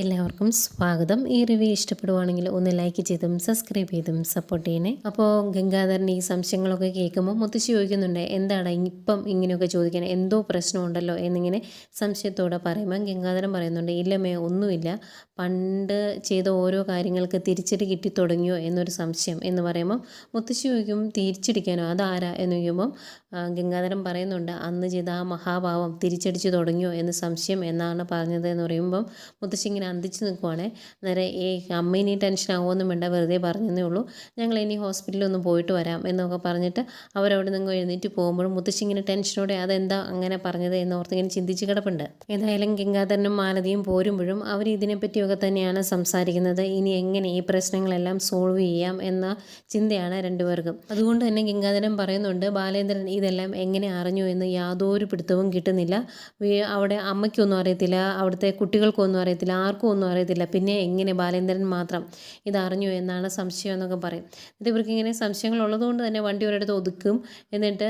എല്ലാവർക്കും സ്വാഗതം. ഈ റിവ്യൂ ഇഷ്ടപ്പെടുവാണെങ്കിൽ ഒന്ന് ലൈക്ക് ചെയ്തും സബ്സ്ക്രൈബ് ചെയ്തും സപ്പോർട്ട് ചെയ്യണേ. അപ്പോൾ ഗംഗാധരൻ ഈ സംശയങ്ങളൊക്കെ കേൾക്കുമ്പോൾ മുത്തശ്ശി ചോദിക്കുന്നുണ്ട് എന്താണ് ഇപ്പം ഇങ്ങനെയൊക്കെ ചോദിക്കണേ? എന്തോ പ്രശ്നമുണ്ടല്ലോ? എന്നിങ്ങനെ സംശയത്തോടെ പറയുമ്പോൾ ഗംഗാധരൻ പറയുന്നുണ്ട് ഇല്ലമേ ഒന്നുമില്ല. പണ്ട് ചെയ്ത ഓരോ കാര്യങ്ങൾക്ക് തിരിച്ചടി കിട്ടി തുടങ്ങിയോ എന്നൊരു സംശയം. എന്ന് പറയുമ്പോൾ മുത്തശ്ശി ചോദിക്കും തിരിച്ചടിക്കാനോ? അതാരാ? എന്ന് ചോദിക്കുമ്പം ഗംഗാധരൻ പറയുന്നുണ്ട് അന്ന് ചെയ്ത ആ മഹാഭാവം തിരിച്ചടിച്ചു തുടങ്ങിയോ? എന്ന് സംശയം എന്നാണ് പറഞ്ഞത് എന്ന് പറയുമ്പം മുത്തശ്ശി ഇങ്ങനെ അന്തിച്ച് നിൽക്കുവാണേ അന്നേരം ഈ അമ്മ ഇനി ടെൻഷൻ ആവുമൊന്നും വേണ്ട വെറുതെ പറഞ്ഞതേ ഉള്ളൂ. ഞങ്ങൾ ഇനി ഹോസ്പിറ്റലിലൊന്ന് പോയിട്ട് വരാം എന്നൊക്കെ പറഞ്ഞിട്ട് അവരവിടെ നിന്ന് എഴുന്നേറ്റ് പോകുമ്പോഴും മുത്തശ്ശി ഇങ്ങനെ ടെൻഷനോടെ അതെന്താ അങ്ങനെ പറഞ്ഞത് എന്ന് ഓർത്ത് ഇങ്ങനെ ചിന്തിച്ച് കിടപ്പുണ്ട്. ഏതായാലും ഗംഗാധരനും മാലതിയും പോരുമ്പോഴും അവർ ഇതിനെപ്പറ്റിയൊക്കെ തന്നെയാണ് സംസാരിക്കുന്നത്. ഇനി എങ്ങനെ ഈ പ്രശ്നങ്ങളെല്ലാം സോൾവ് ചെയ്യാം എന്ന ചിന്തയാണ് രണ്ടുപേർക്കും. അതുകൊണ്ട് തന്നെ ഗംഗാധരൻ പറയുന്നുണ്ട് ബാലേന്ദ്രൻ ഇതെല്ലാം എങ്ങനെ അറിഞ്ഞു എന്ന് യാതൊരു പിടുത്തവും കിട്ടുന്നില്ല. അവിടെ അമ്മയ്ക്കൊന്നും അറിയത്തില്ല അവിടുത്തെ കുട്ടികൾക്കൊന്നും അറിയത്തില്ല ആർക്കും ഒന്നും അറിയത്തില്ല. പിന്നെ എങ്ങനെ ബാലേന്ദ്രൻ മാത്രം ഇതറിഞ്ഞു എന്നാണ് സംശയം എന്നൊക്കെ പറയും. എന്നിട്ട് ഇവർക്ക് ഇങ്ങനെ സംശയങ്ങൾ ഉള്ളതുകൊണ്ട് തന്നെ വണ്ടി ഒരിടത്ത് ഒതുക്കും. എന്നിട്ട്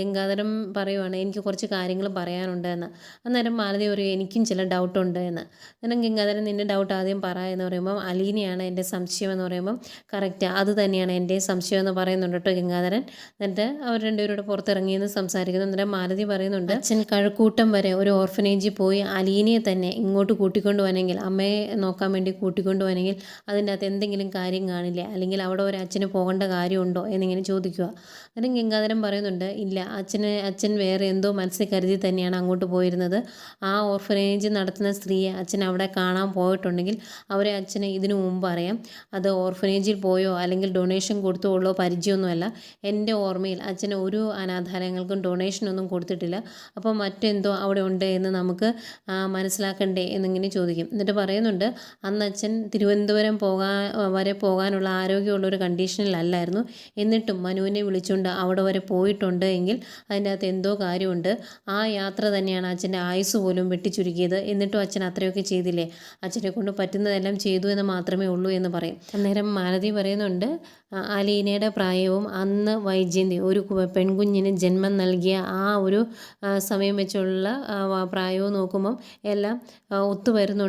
ഗംഗാധരം പറയുവാണ് എനിക്ക് കുറച്ച് കാര്യങ്ങൾ പറയാനുണ്ട് എന്ന്. അന്നേരം മാലതി പറയും എനിക്കും ചില ഡൗട്ടുണ്ട് എന്ന്. അന്നേരം ഗംഗാധരൻ നിന്റെ ഡൗട്ട് ആദ്യം പറ എന്ന് പറയുമ്പം അലീനയാണ് എന്റെ സംശയം എന്ന് പറയുമ്പം കറക്റ്റ് അത് തന്നെയാണ് എന്റെ സംശയം എന്ന് പറയുന്നുണ്ട് കേട്ടോ ഗംഗാധരൻ. എന്നിട്ട് അവർ രണ്ടുപേരോട് പുറത്തിറങ്ങിയെന്ന് സംസാരിക്കുന്നു. അന്നേരം മാലതി പറയുന്നുണ്ട് അച്ഛൻ കഴക്കൂട്ടം വരെ ഒരു ഓർഫനേജിൽ പോയി അലീനയെ തന്നെ ഇങ്ങോട്ട് കൂട്ടിക്കൊണ്ടുപോകണമെങ്കിൽ അമ്മയെ നോക്കാൻ വേണ്ടി കൂട്ടിക്കൊണ്ടുപോകണമെങ്കിൽ അതിന്റെ അകത്ത് എന്തെങ്കിലും കാര്യം കാണില്ലേ. അല്ലെങ്കിൽ അവിടെ ഒരു അച്ഛന് പോകേണ്ട കാര്യമുണ്ടോ എന്നിങ്ങനെ ചോദിക്കുക. അന്നേരം ഗംഗാധരൻ പറയുന്നുണ്ട് ഇല്ല അച്ഛന് അച്ഛൻ വേറെ എന്തോ മനസ്സിൽ കരുതി തന്നെയാണ് അങ്ങോട്ട് പോയിരുന്നത്. ആ ഓർഫനേജ് നടത്തുന്ന സ്ത്രീയെ അച്ഛൻ അവിടെ കാണാൻ പോയിട്ടുണ്ടെങ്കിൽ അവരെ അച്ഛന് ഇതിനു മുമ്പ് അറിയാം. അത് ഓർഫനേജിൽ പോയോ അല്ലെങ്കിൽ ഡൊണേഷൻ കൊടുത്തോ ഉള്ളോ പരിചയമൊന്നുമല്ല. എന്റെ ഓർമ്മയിൽ അച്ഛന് ഒരു അനാഥാലയങ്ങൾക്കും ഡൊണേഷൻ ഒന്നും കൊടുത്തിട്ടില്ല. അപ്പോൾ മറ്റെന്തോ അവിടെ ഉണ്ട് എന്ന് നമുക്ക് മനസ്സിലാക്കണ്ടേ എന്നിങ്ങനെ ചോദിക്കും. എന്നിട്ട് പറയുന്നുണ്ട് അന്ന് അച്ഛൻ തിരുവനന്തപുരം പോകാൻ വരെ പോകാനുള്ള ആരോഗ്യമുള്ള ഒരു കണ്ടീഷനിലല്ലായിരുന്നു എന്നിട്ടും മനുവിനെ വിളിച്ചുകൊണ്ട് അവിടെ വരെ പോയിട്ടുണ്ട് എങ്കിൽ അതിനകത്ത് എന്തോ കാര്യമുണ്ട്. ആ യാത്ര തന്നെയാണ് അച്ഛന്റെ ആയുസ് പോലും വെട്ടിച്ചുരുക്കിയത്. എന്നിട്ടും അച്ഛൻ അത്രയൊക്കെ ചെയ്തില്ലേ? അച്ഛനെ കൊണ്ട് പറ്റുന്നതെല്ലാം ചെയ്തു എന്ന് മാത്രമേ ഉള്ളൂ എന്ന് പറയും. അന്നേരം മാലതി പറയുന്നുണ്ട് അലീനയുടെ പ്രായവും അന്ന് വൈജയന്തി ഒരു പെൺകുഞ്ഞിന് ജന്മം നൽകിയ ആ ഒരു സമയം വെച്ചുള്ള പ്രായവും നോക്കുമ്പം എല്ലാം ആ,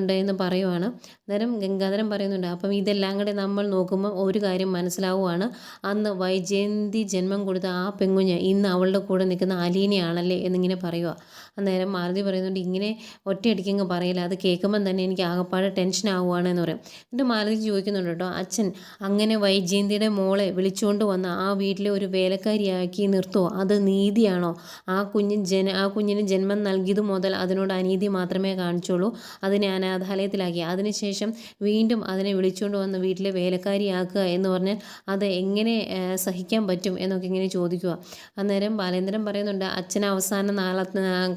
ഒത്തുവരുന്നുണ്ട് എന്ന് പറയുവാണ്. അന്നേരം ഗംഗാധരൻ പറയുന്നുണ്ട് അപ്പം ഇതെല്ലാം കൂടെ നമ്മൾ നോക്കുമ്പോൾ ഒരു കാര്യം മനസ്സിലാവുകയാണ് അന്ന് വൈജയന്തി ജന്മം കൊടുത്ത ആ പെങ്കുഞ്ഞ് ഇന്ന് അവളുടെ കൂടെ നിൽക്കുന്ന അലീനയാണല്ലേ എന്നിങ്ങനെ പറയുക അന്നേരം മാരുതി പറയുന്നുണ്ട് ഇങ്ങനെ ഒറ്റയടിക്കങ്ങ് പറയില്ല അത് കേൾക്കുമ്പം തന്നെ എനിക്ക് ആകെപ്പാടെ ടെൻഷൻ ആവുകയാണ് എന്ന് പറയും. എന്നിട്ട് മാരുതി ചോദിക്കുന്നുണ്ട് കേട്ടോ അച്ഛൻ അങ്ങനെ വൈജയന്തിയുടെ മോളെ വിളിച്ചുകൊണ്ട് വന്ന് ആ വീട്ടിലെ ഒരു വേലക്കാരിയാക്കി നിർത്തുമോ അത് നീതിയാണോ? ആ കുഞ്ഞ് ജന ആ കുഞ്ഞിന് ജന്മം നൽകിയത് മുതൽ അതിനോട് അനീതി മാത്രമേ കാണിച്ചുള്ളൂ അതിനെ അനാഥാലയത്തിലാക്കി. അതിനുശേഷം വീണ്ടും അതിനെ വിളിച്ചുകൊണ്ട് വന്ന് വീട്ടിലെ വേലക്കാരിയാക്കുക എന്ന് പറഞ്ഞാൽ അത് എങ്ങനെ സഹിക്കാൻ പറ്റും എന്നൊക്കെ ഇങ്ങനെ ചോദിക്കുക. അന്നേരം ബാലേന്ദ്രൻ പറയുന്നുണ്ട് അച്ഛൻ അവസാന നാള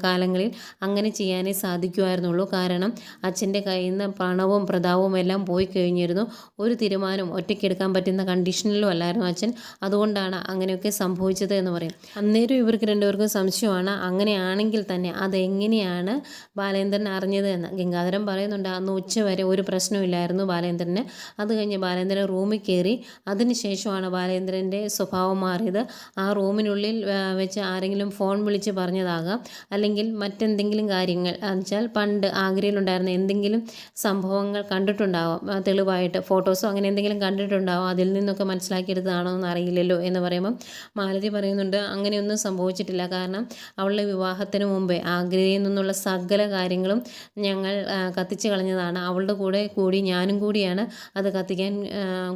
കാലങ്ങളിൽ അങ്ങനെ ചെയ്യാനേ സാധിക്കുമായിരുന്നുള്ളൂ കാരണം അച്ഛന്റെ കയ്യിൽ നിന്ന് പണവും പ്രതാവും എല്ലാം പോയി കഴിഞ്ഞിരുന്നു. ഒരു തീരുമാനം ഒറ്റയ്ക്കെടുക്കാൻ പറ്റുന്ന കണ്ടീഷനിലും അല്ലായിരുന്നു അച്ഛൻ. അതുകൊണ്ടാണ് അങ്ങനെയൊക്കെ സംഭവിച്ചത് എന്ന് പറയും. അന്നേരം ഇവർക്ക് രണ്ടുപേർക്കും സംശയമാണ്. അങ്ങനെയാണെങ്കിൽ തന്നെ അതെങ്ങനെയാണ് ബാലേന്ദ്രൻ അറിഞ്ഞത് എന്ന്. ഗംഗാധരൻ പറയുന്നുണ്ട് അന്ന് ഉച്ച വരെ ഒരു പ്രശ്നമില്ലായിരുന്നു ബാലേന്ദ്രന്. അത് കഴിഞ്ഞ് ബാലേന്ദ്രൻ റൂമിൽ കയറി. അതിനുശേഷമാണ് ബാലേന്ദ്രന്റെ സ്വഭാവം മാറിയത്. ആ റൂമിനുള്ളിൽ വെച്ച് ആരെങ്കിലും ഫോൺ വിളിച്ച് പറഞ്ഞതാകാം. അല്ലെങ്കിൽ മറ്റെന്തെങ്കിലും കാര്യങ്ങൾ എന്നുവെച്ചാൽ പണ്ട് ആഗ്രയിലുണ്ടായിരുന്ന എന്തെങ്കിലും സംഭവങ്ങൾ കണ്ടിട്ടുണ്ടാവാം. തെളിവായിട്ട് ഫോട്ടോസോ അങ്ങനെ എന്തെങ്കിലും കണ്ടിട്ടുണ്ടാവാം. അതിൽ നിന്നൊക്കെ മനസ്സിലാക്കിയെടുത്തതാണോ എന്ന് അറിയില്ലല്ലോ എന്ന് പറയുമ്പം മാലതി പറയുന്നുണ്ട് അങ്ങനെയൊന്നും സംഭവിച്ചിട്ടില്ല. കാരണം അവളുടെ വിവാഹത്തിന് മുമ്പേ ആഗ്രയിൽ നിന്നുള്ള സകല കാര്യങ്ങളും ഞങ്ങൾ കത്തിച്ചു കളഞ്ഞതാണ്. അവളുടെ കൂടെ കൂടി ഞാനും കൂടിയാണ് അത് കത്തിക്കാൻ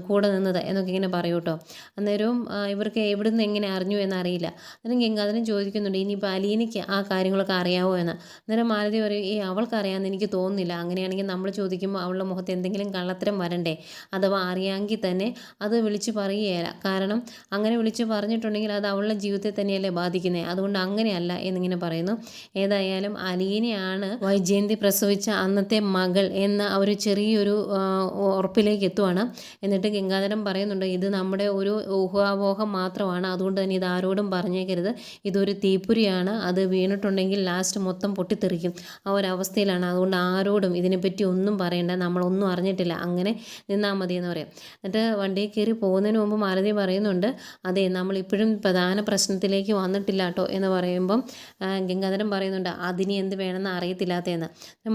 കൂടെ നിന്നത് എന്നൊക്കെ ഇങ്ങനെ പറയൂ കേട്ടോ. അന്നേരവും ഇവർക്ക് ഇവർക്ക് എവിടുന്ന് എങ്ങനെ അറിഞ്ഞു എന്നറിയില്ല. അന്നേരം ഗംഗാധരൻ ചോദിക്കുന്നുണ്ട് ഇനിയിപ്പോൾ അലീനയ്ക്ക് ആ കാര്യങ്ങളൊക്കെ അറിയാവോ എന്ന്. അന്നേരം മാലതി പറയും ഈ അവൾക്ക് അറിയാമെന്ന് എനിക്ക് തോന്നുന്നില്ല. അങ്ങനെയാണെങ്കിൽ നമ്മൾ ചോദിക്കുമ്പോൾ അവളുടെ മുഖത്ത് എന്തെങ്കിലും കള്ളത്തരം വരണ്ടേ? അഥവാ അറിയാമെങ്കിൽ തന്നെ അത് വിളിച്ച് പറയുകയില്ല. കാരണം അങ്ങനെ വിളിച്ച് പറഞ്ഞിട്ടുണ്ടെങ്കിൽ അത് അവളുടെ ജീവിതത്തെ തന്നെയല്ലേ ബാധിക്കുന്നത് അതുകൊണ്ട് അങ്ങനെയല്ല എന്നിങ്ങനെ പറയുന്നു. ഏതായാലും അലീനയാണ് വൈജയന്തി പ്രസവിച്ച അന്നത്തെ മകൾ എന്ന ഒരു ചെറിയൊരു ഉറപ്പിലേക്ക് എത്തുവാണ്. എന്നിട്ട് ഗംഗാധരൻ പറയുന്നുണ്ട് ഇത് നമ്മുടെ ഒരു ഊഹാപോഹം മാത്രമാണ്. അതുകൊണ്ട് തന്നെ ഇത് ആരോടും പറഞ്ഞേക്കരുത്. ഇതൊരു തീപ്പുരിയാണ്. അത് വീണിട്ടുണ്ടെങ്കിൽ ലാസ്റ്റ് മൊത്തം പൊട്ടിത്തെറിക്കും. ആ ഒരവസ്ഥയിലാണ് അതുകൊണ്ട് ആരോടും ഇതിനെപ്പറ്റി ഒന്നും പറയണ്ട. നമ്മളൊന്നും അറിഞ്ഞിട്ടില്ല. അങ്ങനെ നിന്നാൽ മതി എന്ന് പറയാം. എന്നിട്ട് വണ്ടിയിൽ കയറി പോകും പോകുന്നതിന് മുമ്പ് മാലതി പറയുന്നുണ്ട് അതെ നമ്മളിപ്പോഴും പ്രധാന പ്രശ്നത്തിലേക്ക് വന്നിട്ടില്ല കേട്ടോ എന്ന് പറയുമ്പം ഗംഗാധരൻ പറയുന്നുണ്ട് അതിന് എന്ത് വേണമെന്ന് അറിയത്തില്ലാത്തതെന്ന്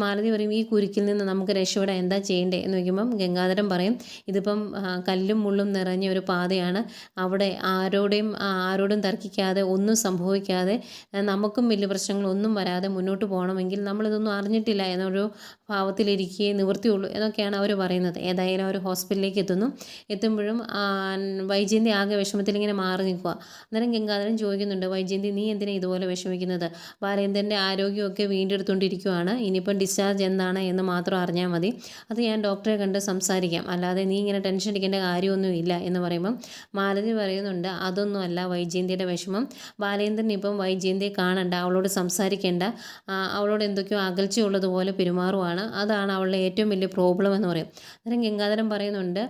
മാലതി പറയും ഈ കുരുക്കിൽ നിന്ന് നമുക്ക് രക്ഷപ്പെടാൻ എന്താ ചെയ്യേണ്ടേ? എന്ന് ചോദിക്കുമ്പം ഗംഗാധരൻ പറയും ഇതിപ്പം കല്ലും മുള്ളും നിറഞ്ഞ ഒരു പാതയാണ്. അവിടെ ആരോടെയും ആരോടും തർക്കിക്കാതെ ഒന്നും സംഭവിക്കാതെ നമുക്കും വലിയ പ്രശ്നങ്ങളൊന്നും വരാതെ മുന്നോട്ട് പോകണമെങ്കിൽ നമ്മളിതൊന്നും അറിഞ്ഞിട്ടില്ല എന്നൊരു ഭാവത്തിലിരിക്കുകയെ നിവൃത്തിയുള്ളൂ എന്നൊക്കെയാണ് അവർ പറയുന്നത്. ഏതായാലും അവർ ഹോസ്പിറ്റലിലേക്ക് എത്തുന്നു. എത്തുമ്പോഴും വൈജയന്തി ആകെ വിഷമത്തിൽ ഇങ്ങനെ മാറി നിൽക്കുക അന്നേരം ഗംഗാധരൻ ചോദിക്കുന്നുണ്ട് വൈജയന്തി നീ എന്തിനാ ഇതുപോലെ വിഷമിക്കുന്നത്? ബാലേന്ദ്രന്റെ ആരോഗ്യമൊക്കെ വീണ്ടെടുത്തുകൊണ്ടിരിക്കുകയാണ് ഇനിയിപ്പം ഡിസ്ചാർജ് എന്താണ് എന്ന് മാത്രം അറിഞ്ഞാൽ മതി. അത് ഞാൻ ഡോക്ടറെ കണ്ട് സംസാരിക്കാം. അല്ലാതെ നീ ഇങ്ങനെ ടെൻഷൻ അടിക്കേണ്ട കാര്യമൊന്നുമില്ല എന്ന് പറയുമ്പം മാലതി പറയുന്നുണ്ട് അതൊന്നുമല്ല വൈജയന്തിയുടെ വിഷമം. ബാലേന്ദ്രൻ ഇപ്പം വൈജയന്തിയെ കാണണ്ട അവളോട് സംസാരിക്കേണ്ട. അവളോട് എന്തൊക്കെയോ അകൽച്ചയുള്ളതുപോലെ പെരുമാറുവാണ്. അതാണ് അവളുടെ ഏറ്റവും വലിയ പ്രോബ്ലം എന്ന് പറയും. അന്നേരം ഗംഗാധരൻ പറയുന്നുണ്ട്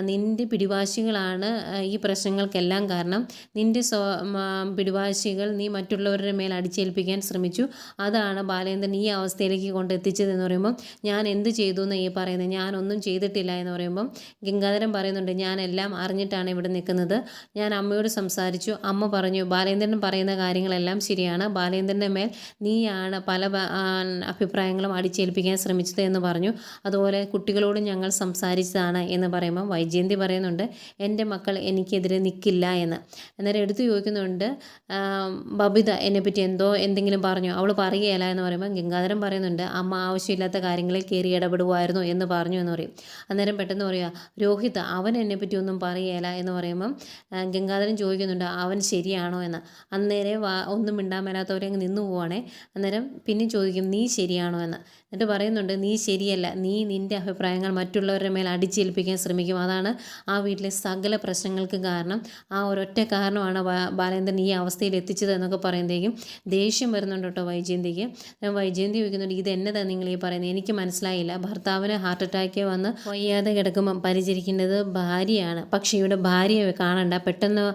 നിന്റെ പിടിവാശികളാണ് ഈ പ്രശ്നങ്ങൾക്കെല്ലാം കാരണം. നിന്റെ സ്വ പിടിവാശികൾ നീ മറ്റുള്ളവരുടെ മേൽ അടിച്ചേൽപ്പിക്കാൻ ശ്രമിച്ചു. അതാണ് ബാലേന്ദ്രൻ ഈ അവസ്ഥയിലേക്ക് കൊണ്ട് എത്തിച്ചതെന്ന് പറയുമ്പം ഞാൻ എന്ത് ചെയ്തു എന്ന് ഈ പറയുന്നത് ഞാനൊന്നും ചെയ്തിട്ടില്ല എന്ന് പറയുമ്പം ഗംഗാധരൻ പറയുന്നുണ്ട് ഞാനെല്ലാം അറിഞ്ഞിട്ടാണ് ഇവിടെ നിൽക്കുന്നത്. ഞാൻ അമ്മയോട് സംസാരിച്ചു. അമ്മ പറഞ്ഞു ബാലേന്ദ്രൻ പറയുന്ന കാര്യങ്ങളെല്ലാം ശരിയാണ്. ബാലേന്ദ്രന്റെ മേൽ നീയാണ് പല അഭിപ്രായങ്ങളും അടിച്ചേൽപ്പിക്കാൻ ശ്രമിച്ചത് എന്ന് പറഞ്ഞു. അതുപോലെ കുട്ടികളോട് ഞങ്ങൾ സംസാരിച്ചതാണ് എന്ന് പറയുമ്പോൾ വൈജയന്തി പറയുന്നുണ്ട് എന്റെ മക്കൾ എനിക്കെതിരെ നിൽക്കില്ല എന്ന്. അന്നേരം എടുത്തു ചോദിക്കുന്നുണ്ട് ബബിത എന്നെപ്പറ്റി എന്തോ എന്തെങ്കിലും പറഞ്ഞു? അവൾ പറയുകയില്ല എന്ന് പറയുമ്പോൾ ഗംഗാധരൻ പറയുന്നുണ്ട് അമ്മ ആവശ്യമില്ലാത്ത കാര്യങ്ങളിൽ കയറി ഇടപെടുമായിരുന്നു എന്ന് പറഞ്ഞു എന്ന് പറയും. അന്നേരം പെട്ടെന്ന് പറയുക രോഹിത് അവൻ എന്നെപ്പറ്റി ഒന്നും പറയുകയില്ല എന്ന് പറയുമ്പം ഗംഗാധരൻ ചോദിക്കുന്നുണ്ട് അവൻ ശരിയാണോ? എന്ന്. അന്നേരം ഒന്നും മിണ്ടാൻ മേലാത്തവരെ അങ്ങ് നിന്നു പോവാണേ. അന്നേരം പിന്നെ ചോദിക്കും നീ ശരിയാണോ? എന്ന്. എന്നിട്ട് പറയുന്നുണ്ട് നീ ശരിയല്ല. നീ നിന്റെ അഭിപ്രായങ്ങൾ മറ്റുള്ളവരുടെ മേൽ അടിച്ചേൽപ്പിക്കാൻ ശ്രമിക്കും. അതാണ് ആ വീട്ടിലെ സകല പ്രശ്നങ്ങൾക്ക് കാരണം. ആ ഒരൊറ്റ കാരണമാണ് ബാലേന്ദ്രൻ ഈ അവസ്ഥയിൽ എത്തിച്ചത് എന്നൊക്കെ പറയുമ്പോഴേക്കും ദേഷ്യം വരുന്നുണ്ട് കേട്ടോ വൈജയന്തിക്ക്. വൈജയന്തി ചോദിക്കുന്നുണ്ട് ഇത് എന്നതാണ് നിങ്ങൾ ഈ പറയുന്നത്? എനിക്ക് മനസ്സിലായില്ല. ഭർത്താവിന് ഹാർട്ട് അറ്റാക്ക് വന്ന് വയ്യാതെ കിടക്കുമ്പം പരിചരിക്കേണ്ടത് ഭാര്യയാണ്. പക്ഷേ ഇവിടെ ഭാര്യയെ കാണണ്ട. പെട്ടെന്ന്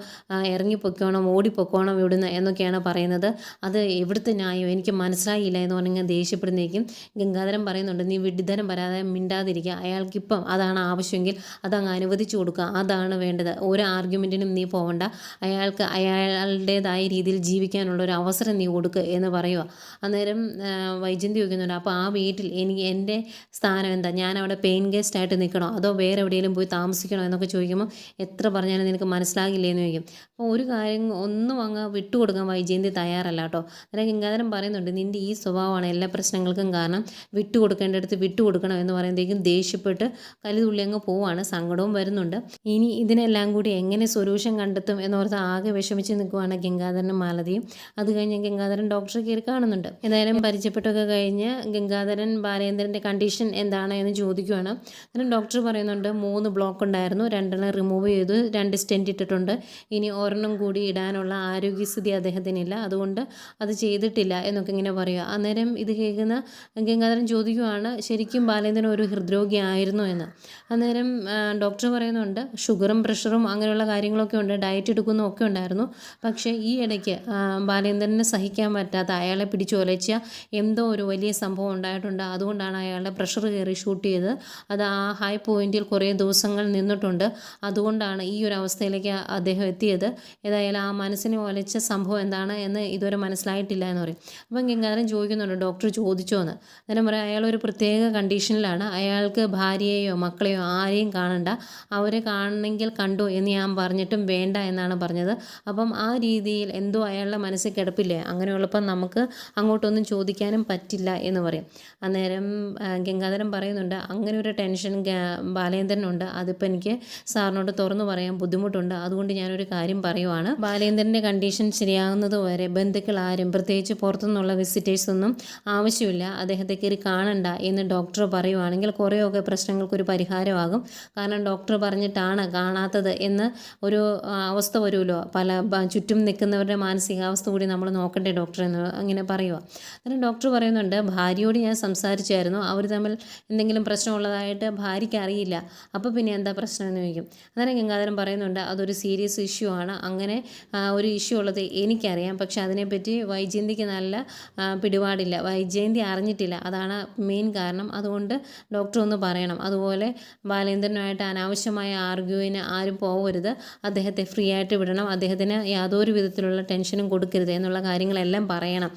ഇറങ്ങി ഇറങ്ങിപ്പൊക്കോണം ഓടിപ്പൊക്കോണം ഇവിടുന്ന് എന്നൊക്കെയാണ് പറയുന്നത്. അത് എവിടുത്തെ ന്യായം? എനിക്ക് മനസ്സിലായില്ല എന്ന് പറഞ്ഞാൽ ദേഷ്യപ്പെടുന്നേക്കും ഗംഗാധരൻ പറയുന്നുണ്ട് നീ വിഡിധനം വരാതെ മിണ്ടാതിരിക്കുക അയാൾക്കിപ്പം അതാണ് ആവശ്യമെങ്കിൽ അതങ്ങ് അനുവദിച്ചു കൊടുക്കുക അതാണ് വേണ്ടത്. ഒരു ആർഗ്യുമെന്റിനും നീ പോകണ്ട അയാൾക്ക് അയാളുടേതായ രീതിയിൽ ജീവിക്കാനുള്ള ഒരു അവസരം നീ കൊടുക്കുക എന്ന് പറയുക അന്നേരം വൈജന്തി വയ്ക്കുന്നുണ്ട് അപ്പോൾ ആ വീട്ടിൽ എനിക്ക് എന്റെ സ്ഥാനം എന്താ? ഞാൻ അവിടെ പെയിൻ ഗസ്റ്റ് ആയിട്ട് നിൽക്കണോ? അതോ വേറെ എവിടെയെങ്കിലും പോയി താമസിക്കണോ? എന്നൊക്കെ ചോദിക്കുമ്പോൾ എത്ര പറഞ്ഞാലും നിനക്ക് മനസ്സിലാകില്ലേ എന്ന് ചോദിക്കും. അപ്പോൾ ഒരു കാര്യം ഒന്നും അങ്ങ് വിട്ടുകൊടുക്കാൻ വൈജയന്തി തയ്യാറല്ല കേട്ടോ. അന്നേരം ഗംഗാധരൻ പറയുന്നുണ്ട് നിന്റെ ഈ സ്വഭാവമാണ് എല്ലാ പ്രശ്നങ്ങൾക്കും കാരണം വിട്ടുകൊടുക്കേണ്ടടുത്ത് വിട്ടുകൊടുക്കണം എന്ന് പറയുമ്പോഴേക്കും ദേഷ്യപ്പെട്ട് കലിതുള്ളി അങ്ങ് പോവാണ്. സങ്കടവും വരുന്നുണ്ട്. ഇനി ഇതിനെല്ലാം കൂടി എങ്ങനെ സൊല്യൂഷൻ കണ്ടെത്തും എന്നോർത്ത് ആകെ വിഷമിച്ച് നിൽക്കുവാണ് ഗംഗാധരനും മാലതിയും. അത് കഴിഞ്ഞ് ഗംഗാധരൻ ഡോക്ടറെ കയറി കാണുന്നുണ്ട്. എന്തായാലും പരിചയപ്പെട്ടൊക്കെ കഴിഞ്ഞ് ഗംഗാധരൻ ബാലേന്ദ്രന്റെ കണ്ടീഷൻ എന്താണ് എന്ന് ചോദിക്കുവാണ്. അന്നേരം ഡോക്ടർ പറയുന്നുണ്ട് മൂന്ന് ബ്ലോക്ക് ഉണ്ടായിരുന്നു. രണ്ടെണ്ണം റിമൂവ് ചെയ്തു. രണ്ട് സ്റ്റെന്റ് ഇട്ടിട്ടുണ്ട്. ഇനി ഒരെണ്ണം കൂടി ഇടാനുള്ള ആരോഗ്യസ്ഥിതി അദ്ദേഹത്തിനില്ല. അതുകൊണ്ട് അത് ചെയ്തിട്ടില്ല എന്നൊക്കെ ഇങ്ങനെ പറയുക. അന്നേരം ഇത് കേൾക്കുന്ന ഗംഗാധരൻ ചോദിക്കുവാണ് ശരിക്കും ബാലേന്ദ്രൻ ഒരു ഹൃദ്രോഗി ആയിരുന്നു എന്ന്? അന്നേരം ഡോക്ടർ പറയുന്നുണ്ട് ഷുഗറും പ്രഷറും അങ്ങനെയുള്ള കാര്യങ്ങളൊക്കെ ഉണ്ട് ഡയറ്റ് എടുക്കുന്ന ഒക്കെ ഉണ്ടായിരുന്നു. പക്ഷേ ഈ ഇടയ്ക്ക് ബാലേന്ദ്രനെ സഹിക്കാൻ പറ്റാത്ത അയാളെ പിടിച്ചൊലച്ച എന്തോ ഒരു വലിയ സംഭവം ഉണ്ടായിട്ടുണ്ട്. അതുകൊണ്ടാണ് അയാളുടെ പ്രഷർ കയറി ഷൂട്ട് ചെയ്തത്. അത് ആ ഹൈ പോയിന്റിൽ കുറേ ദിവസങ്ങൾ നിന്നിട്ടുണ്ട്. അതുകൊണ്ടാണ് ഈ ഒരു അവസ്ഥയിലേക്ക് അദ്ദേഹം എത്തിയത്. ഏതായാലും ആ മനസ്സിനെ ഒലച്ച സംഭവം എന്താണ് എന്ന് ഇതുവരെ മനസ്സിലായിട്ടില്ല എന്ന് പറയും. അപ്പം ഗംഗാധരൻ ചോദിക്കുന്നുണ്ട് ഡോക്ടർ ചോദിച്ചോ എന്ന്? അന്നേരം പറയാം ഒരു പ്രത്യേക കണ്ടീഷനിലാണ്. അയാൾക്ക് ഭാര്യയെയോ മക്കളെയോ ആരെയും കാണണ്ട. അവരെ കാണണമെങ്കിൽ കണ്ടു എന്ന് ഞാൻ പറഞ്ഞിട്ടും വേണ്ട എന്നാണ് പറഞ്ഞത്. അപ്പം ആ രീതിയിൽ എന്തോ അയാളുടെ മനസ്സിൽ കിടപ്പില്ലേ? അങ്ങനെയുള്ളപ്പം നമുക്ക് അങ്ങോട്ടൊന്നും ചോദിക്കാനും പറ്റില്ല എന്ന് പറയും. അന്നേരം ഗംഗാധരൻ പറയുന്നുണ്ട് അങ്ങനെ ഒരു ടെൻഷൻ ബാലേന്ദ്രനുണ്ട്. അതിപ്പോൾ എനിക്ക് സാറിനോട് തുറന്നു പറയാൻ ബുദ്ധിമുട്ടുണ്ട്. അതുകൊണ്ട് ഞാനൊരു കാര്യം പറയുവാണ്. ബാലേന്ദ്രന്റെ കണ്ടീഷൻ ശരിയാകുന്നത് വരെ ബന്ധുക്കൾ ആരും പ്രത്യേകിച്ച് പുറത്തുനിന്നുള്ള വിസിറ്റേഴ്സൊന്നും ആവശ്യമില്ല. അദ്ദേഹത്തെ കയറി കാണണ്ട എന്ന് ഡോക്ടർ പറയുവാണെങ്കിൽ കുറേയൊക്കെ പ്രശ്നങ്ങൾക്കൊരു പരിഹാരമാകും. കാരണം ഡോക്ടർ പറഞ്ഞിട്ടാണ് കാണാത്തത് എന്ന് ഒരു അവസ്ഥ വരുമല്ലോ. പല ചുറ്റും നിൽക്കുന്നവരുടെ മാനസികാവസ്ഥ കൂടി നമ്മൾ നോക്കണ്ടേ ഡോക്ടർ എന്ന് അങ്ങനെ പറയുക അന്നേരം ഡോക്ടർ പറയുന്നുണ്ട് ഭാര്യയോട് ഞാൻ സംസാരിച്ചായിരുന്നു. അവർ തമ്മിൽ എന്തെങ്കിലും പ്രശ്നമുള്ളതായിട്ട് ഭാര്യയ്ക്ക് അറിയില്ല. അപ്പോൾ പിന്നെ എന്താ പ്രശ്നം? എന്ന് ചോദിക്കും. അന്നേരം ഗംഗാധരൻ പറയുന്നുണ്ട് അതൊരു സീരിയസ് ഇഷ്യൂ ആണ്. അങ്ങനെ ഒരു ഇഷ്യൂ ഉള്ളത് എനിക്കറിയാം. പക്ഷെ അതിനെപ്പറ്റി വൈജയന്തിക്ക് നല്ല പിടിപാടില്ല. വൈജയന്തി അറിഞ്ഞിട്ടില്ല. അതാണ് മെയിൻ കാരണം അതുകൊണ്ട് ഡോക്ടർ ഒന്ന് പറയണം. അതുപോലെ ബാലേന്ദ്രനുമായിട്ട് അനാവശ്യമായ ആർഗ്യൂവിന് ആരും പോകരുത് അദ്ദേഹത്തെ ഫ്രീ ആയിട്ട് വിടണം. അദ്ദേഹത്തിന് യാതൊരു വിധത്തിലുള്ള ടെൻഷനും കൊടുക്കരുത് എന്നുള്ള കാര്യങ്ങളെല്ലാം പറയണം.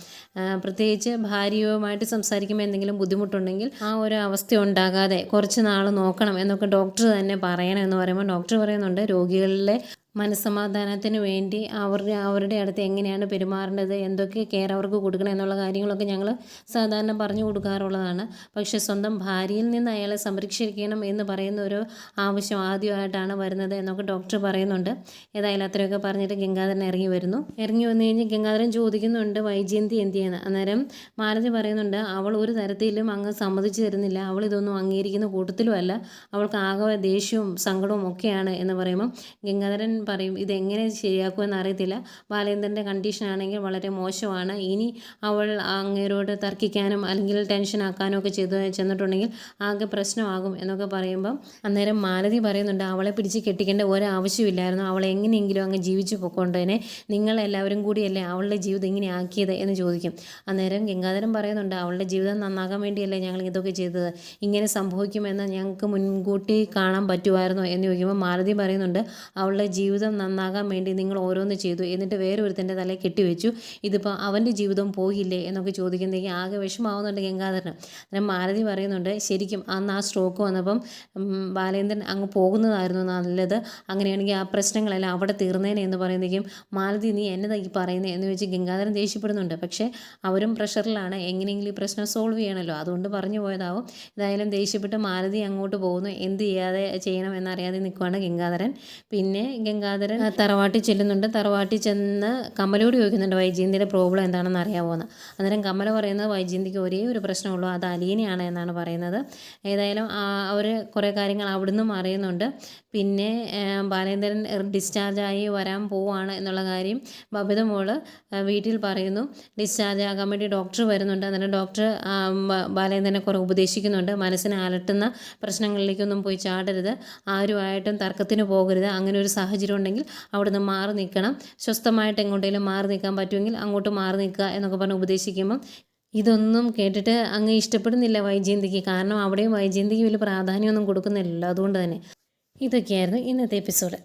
പ്രത്യേകിച്ച് ഭാര്യയുമായിട്ട് സംസാരിക്കുമ്പോൾ എന്തെങ്കിലും ബുദ്ധിമുട്ടുണ്ടെങ്കിൽ ആ ഒരു അവസ്ഥ ഉണ്ടാകാതെ കുറച്ച് നാൾ നോക്കണം എന്നൊക്കെ ഡോക്ടർ തന്നെ പറയണം എന്ന് പറയുമ്പോൾ ഡോക്ടർ പറയുന്നുണ്ട് രോഗികളിലെ മനസ്സമാധാനത്തിന് വേണ്ടി അവരുടെ അവരുടെ അടുത്ത് എങ്ങനെയാണ് പെരുമാറേണ്ടത് എന്തൊക്കെ കെയർ അവർക്ക് കൊടുക്കണം എന്നുള്ള കാര്യങ്ങളൊക്കെ ഞങ്ങൾ സാധാരണ പറഞ്ഞു കൊടുക്കാറുള്ളതാണ്. പക്ഷെ സ്വന്തം ഭാര്യയിൽ നിന്ന് അയാളെ സംരക്ഷിക്കണം എന്ന് പറയുന്ന ഒരു ആവശ്യം ആദ്യമായിട്ടാണ് വരുന്നത് എന്നൊക്കെ ഡോക്ടർ പറയുന്നുണ്ട്. ഏതായാലും അത്രയൊക്കെ പറഞ്ഞിട്ട് ഗംഗാധരൻ ഇറങ്ങി വരുന്നു. ഇറങ്ങി വന്നു കഴിഞ്ഞ് ഗംഗാധരൻ ചോദിക്കുന്നുണ്ട് വൈജയന്തി എന്ത് ചെയ്യുന്നത് അന്നേരം മാലതി പറയുന്നുണ്ട് അവൾ ഒരു തരത്തിലും അങ്ങ് സമ്മതിച്ചു തരുന്നില്ല. അവൾ ഇതൊന്നും അംഗീകരിക്കുന്ന കൂട്ടത്തിലുമല്ല. അവൾക്ക് ആകെ ദേഷ്യവും സങ്കടവും ഒക്കെയാണ് എന്ന് പറയുമ്പം ഗംഗാധരൻ പറയും ഇതെങ്ങനെ ശരിയാക്കുമെന്ന് അറിയത്തില്ല. ബാലേന്ദ്രന്റെ കണ്ടീഷൻ ആണെങ്കിൽ വളരെ മോശമാണ്. ഇനി അവൾ അങ്ങേരോട് തർക്കിക്കാനും അല്ലെങ്കിൽ ടെൻഷൻ ആക്കാനും ഒക്കെ ചെയ്തു ചെന്നിട്ടുണ്ടെങ്കിൽ ആകെ പ്രശ്നമാകും എന്നൊക്കെ പറയുമ്പം അന്നേരം മാലതി പറയുന്നുണ്ട് അവളെ പിടിച്ച് കെട്ടിക്കേണ്ട ഒരാവശ്യമില്ലായിരുന്നു. അവളെ എങ്ങനെയെങ്കിലും അങ്ങ് ജീവിച്ചു പൊക്കൊണ്ടതിനെ നിങ്ങളെല്ലാവരും കൂടിയല്ലേ അവളുടെ ജീവിതം ഇങ്ങനെ ആക്കിയത്? എന്ന് ചോദിക്കും. അന്നേരം ഗംഗാധരൻ പറയുന്നുണ്ട് അവളുടെ ജീവിതം നന്നാകാൻ വേണ്ടിയല്ലേ ഞങ്ങൾ ഇതൊക്കെ ചെയ്തത്. ഇങ്ങനെ സംഭവിക്കുമെന്ന് ഞങ്ങൾക്ക് മുൻകൂട്ടി കാണാൻ പറ്റുമായിരുന്നോ എന്ന് ചോദിക്കുമ്പോൾ മാലതി പറയുന്നുണ്ട് അവളുടെ ജീവിതം നന്നാകാൻ വേണ്ടി നിങ്ങൾ ഓരോന്ന് ചെയ്തു. എന്നിട്ട് വേറെ ഒരുത്തന്റെ തലയിൽ കെട്ടിവെച്ചു. ഇതിപ്പോൾ അവന്റെ ജീവിതം പോയില്ലേ എന്നൊക്കെ ചോദിക്കുന്നതെങ്കിൽ ആകെ വിഷമാവുന്നുണ്ട് ഗംഗാധരന്. അന്നേരം മാലതി പറയുന്നുണ്ട് ശരിക്കും അന്ന് ആ സ്ട്രോക്ക് വന്നപ്പം ബാലേന്ദ്രൻ അങ്ങ് പോകുന്നതായിരുന്നു നല്ലത്. അങ്ങനെയാണെങ്കിൽ ആ പ്രശ്നങ്ങളെല്ലാം അവിടെ തീർന്നേനെ എന്ന് പറയുന്നതെങ്കിലും മാലതി നീ എന്നതാ ഈ പറയുന്നത് എന്ന് വെച്ച് ഗംഗാധരൻ ദേഷ്യപ്പെടുന്നുണ്ട്. പക്ഷേ അവരും പ്രഷറിലാണ്. എങ്ങനെയെങ്കിലും ഈ പ്രശ്നം സോൾവ് ചെയ്യണമല്ലോ അതുകൊണ്ട് പറഞ്ഞു പോയതാവും. ഏതായാലും ദേഷ്യപ്പെട്ട് മാലതി അങ്ങോട്ട് പോകുന്നു. എന്ത് ചെയ്യാതെ ചെയ്യണം എന്നറിയാതെ നിൽക്കുവാണ് ഗംഗാധരൻ. പിന്നെ ഗംഗാധരൻ. തറവാട്ടിൽ ചെല്ലുന്നുണ്ട്. തറവാട്ടിൽ ചെന്ന് കമലോട് ചോദിക്കുന്നുണ്ട് വൈജയന്തിയുടെ പ്രോബ്ലം എന്താണെന്ന് അറിയാമോന്ന് അന്നേരം കമല പറയുന്നത് വൈജയന്തിക്ക് ഒരേ ഒരു പ്രശ്നമുള്ളൂ അത് അലീനയാണ് എന്നാണ് പറയുന്നത്. ഏതായാലും അവർ കുറേ കാര്യങ്ങൾ അവിടുന്നും അറിയുന്നുണ്ട് പിന്നെ ബാലേന്ദ്രൻ ഡിസ്ചാർജായി വരാൻ പോവാണ് എന്നുള്ള കാര്യം ബബിത മോൾ വീട്ടിൽ പറയുന്നു. ഡിസ്ചാർജ് ആകാൻ വേണ്ടി ഡോക്ടർ വരുന്നുണ്ട്. അന്നേരം ഡോക്ടർ ബാലേന്ദ്രനെ കുറേ ഉപദേശിക്കുന്നുണ്ട്. മനസ്സിനെ അലട്ടുന്ന പ്രശ്നങ്ങളിലേക്കൊന്നും പോയി ചാടരുത്. ആരുമായിട്ടും തർക്കത്തിന് പോകരുത്. അങ്ങനെ ഒരു സാഹചര്യം ഉണ്ടെങ്കിൽ അവിടുന്ന് മാറി നിൽക്കണം. സ്വസ്ഥമായിട്ട് എങ്ങോട്ടെങ്കിലും മാറി നിൽക്കാൻ പറ്റുമെങ്കിൽ അങ്ങോട്ട് മാറി നിൽക്കുക എന്നൊക്കെ പറഞ്ഞ് ഉപദേശിക്കുമ്പം ഇതൊന്നും കേട്ടിട്ട് അങ്ങ് ഇഷ്ടപ്പെടുന്നില്ല വൈജയന്തിക്ക്. കാരണം അവിടെയും വൈജയന്തിക്ക് വലിയ പ്രാധാന്യമൊന്നും കൊടുക്കുന്നില്ല അതുകൊണ്ട് തന്നെ ഇതൊക്കെയായിരുന്നു ഇന്നത്തെ എപ്പിസോഡ്.